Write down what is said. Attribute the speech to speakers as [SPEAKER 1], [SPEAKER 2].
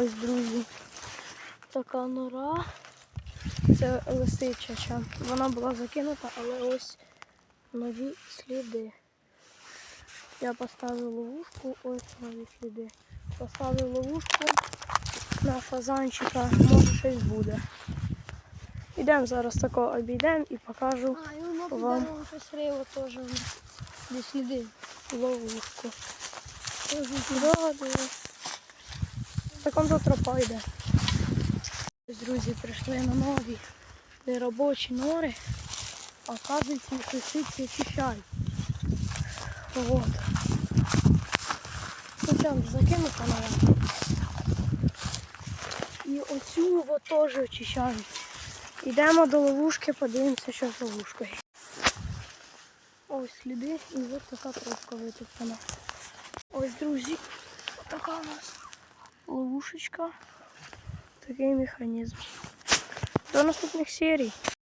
[SPEAKER 1] Ось, друзі, така нора. Це лисичача. Вона була закинута, але ось нові сліди. Я поставив ловушку, ось нові сліди. Поставив ловушку на фазанчика, може щось буде. Ідемо зараз тако обійдемо і покажу
[SPEAKER 2] А, і
[SPEAKER 1] Вам.
[SPEAKER 2] теж. воно. Де сліди.
[SPEAKER 1] ловушку. Да, да. Так тропа йде. Друзі, прийшли на нові неробочі нори. Оказується, їх лисиці очищають. Вот. Ну ж закинута наверное. І оцю от теж очищають. Йдемо до ловушки, подивимося, що з ловушкою. Ось сліди і ось така тропка витоптана. Ось, друзі, така у нас ловушечка. Такий механізм. До наступних серій.